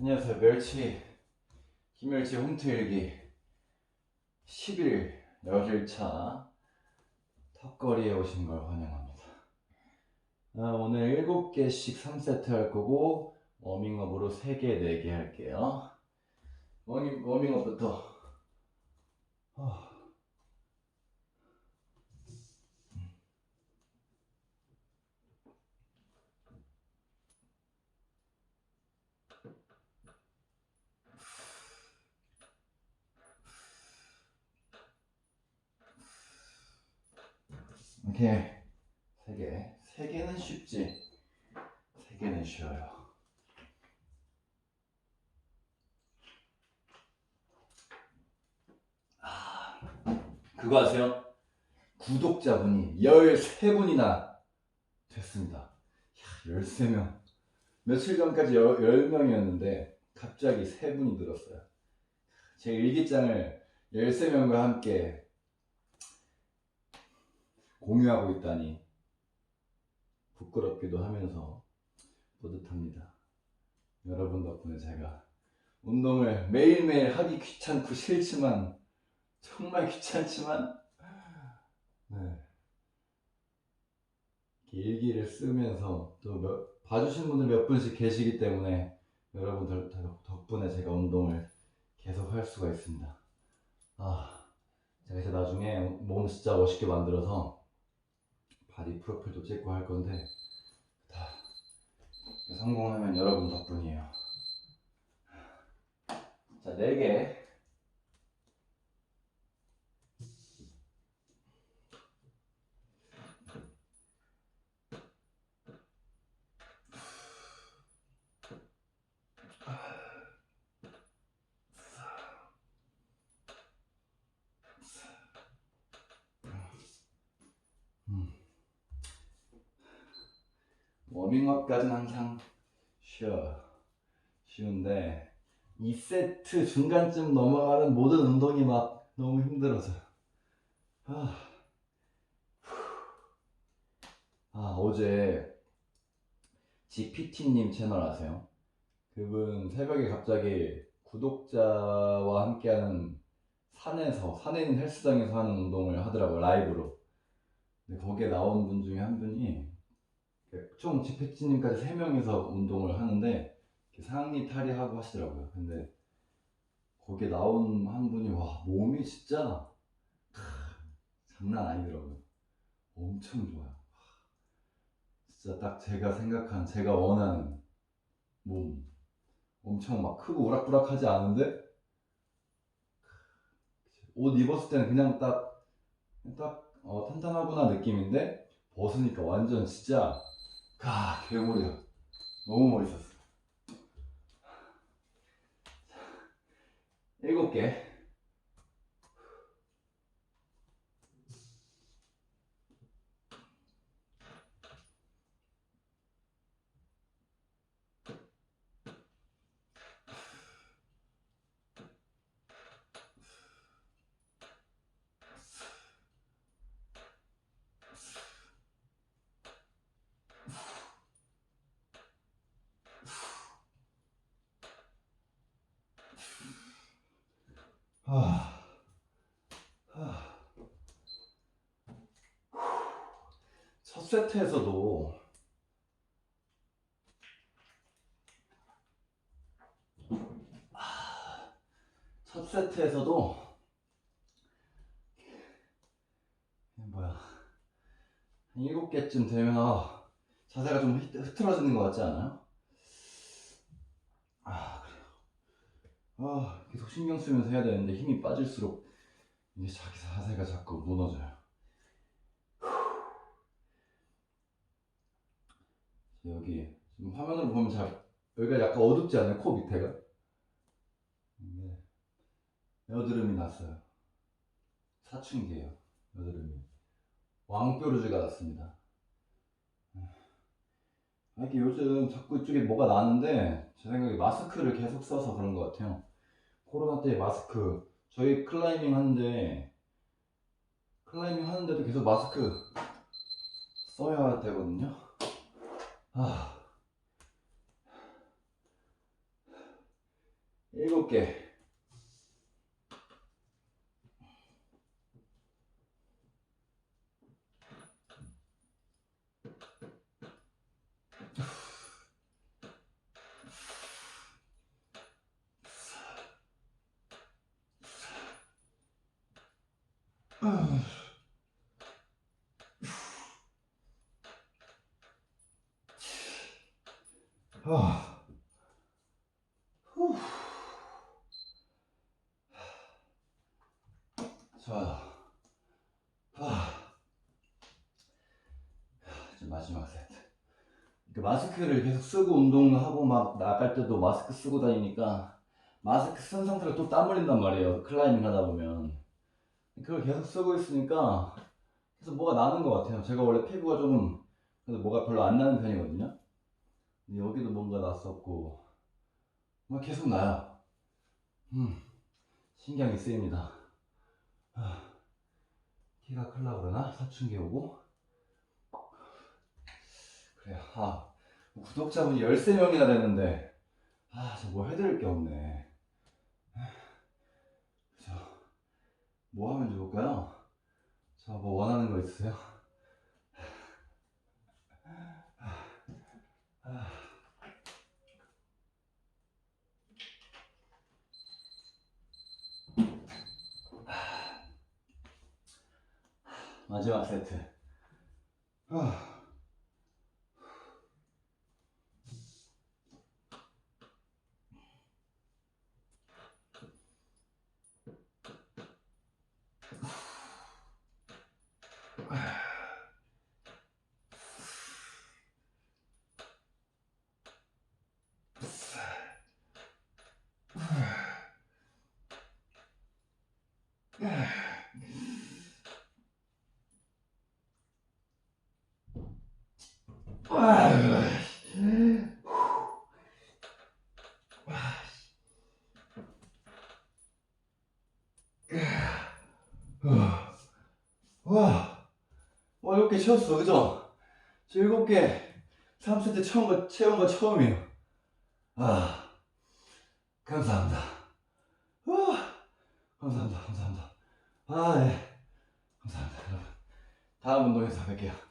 안녕하세요. 멸치, 김멸치 홈트일기 10일 열일차 턱걸이에 오신 걸 환영합니다. 아, 오늘 7개씩 3세트 할 거고 워밍업으로 3개, 4개 할게요. 워밍, 워밍업부터 아. 오케이. 세 개. 세 개는 쉽지. 세 개는 쉬워요. 아, 그거 아세요? 구독자분이 13분이나 됐습니다. 야, 13명. 며칠 전까지 10명이었는데 갑자기 3분이 늘었어요. 제 일기장을 13명과 함께 공유하고 있다니 부끄럽기도 하면서 뿌듯합니다. 여러분 덕분에 제가 운동을 매일매일 하기 귀찮고 싫지만 정말 귀찮지만 네. 일기를 쓰면서 또 몇- 봐주신 분들 몇 분씩 계시기 때문에 여러분들 덕- 덕분에 제가 운동을 계속 할 수가 있습니다. 아, 제가 이제 나중에 몸 진짜 멋있게 만들어서 바디 프로필도 찍고 할 건데 다 성공하면 여러분 덕분이에요. 자, 4개. 워밍업까지는 항상 쉬워. 쉬운데 2세트 중간쯤 넘어가는 모든 운동이 막 너무 힘들어서. 아, 아 어제 GPT님 채널 아세요? 그분 새벽에 갑자기 구독자와 함께하는 산에서 산에 있는 헬스장에서 하는 운동을 하더라고요 라이브로. 근데 거기에 나온 분 중에 한 분이 총 GPT님까지 세 명이서 운동을 하는데 상의 탈의하고 하시더라고요. 근데 거기에 나온 한 분이 와 몸이 진짜 크, 장난 아니더라고요. 엄청 좋아요. 진짜 딱 제가 생각한 제가 원하는 몸. 엄청 막 크고 우락부락하지 않은데 옷 입었을 때는 그냥 딱, 딱 어, 탄탄하구나 느낌인데 벗으니까 완전 진짜 가 개구리야. 너무 멋있었어. 일곱 개. 첫 세트에서도 아, 뭐야 한 일곱 개쯤 되면 아, 자세가 좀 흐- 흐트러지는 것 같지 않아요? 아 그래요. 아 계속 신경 쓰면서 해야 되는데 힘이 빠질수록 이게 자기 자세가 자꾸 무너져요. 여기 지금 화면으로 보면 잘 여기가 약간 어둡지 않아요? 코 밑에가? 이게 여드름이 났어요. 사춘기예요. 여드름이 왕뾰루지가 났습니다. 아, 이게 요즘 자꾸 이쪽에 뭐가 나는데 제 생각에 마스크를 계속 써서 그런 것 같아요. 코로나 때 마스크 저희 클라이밍 하는데 클라이밍 하는데도 계속 마스크 써야 되거든요. 아, 7개. 아. 후. 좋아요. 아. 이제 마지막 세트. 그 마스크를 계속 쓰고 운동하고 막 나갈 때도 마스크 쓰고 다니니까 마스크 쓴 상태로 또 땀 흘린단 말이에요. 클라이밍 하다 보면. 그걸 계속 쓰고 있으니까 계속 뭐가 나는 것 같아요. 제가 원래 피부가 좀 그래도 뭐가 별로 안 나는 편이거든요. 여기도 뭔가 났었고 막 계속 나요. 음, 신경이 쓰입니다. 아, 키가 클라 그러나 사춘기 오고 그래요. 아, 구독자분이 13명이나 됐는데 아, 저 뭐 해드릴 게 없네. 그죠? 뭐 하면 좋을까요? 저 뭐 원하는 거 있으세요? 마지막 세트. 아. 와, 와, 이렇게 채웠어, 그죠? 개, 3세트 채운 거, 채운 거 처음이에요. 아, 감사합니다. 와, 감사합니다, 감사합니다. 아, 네. 감사합니다, 여러분. 다음 운동에서 뵐게요.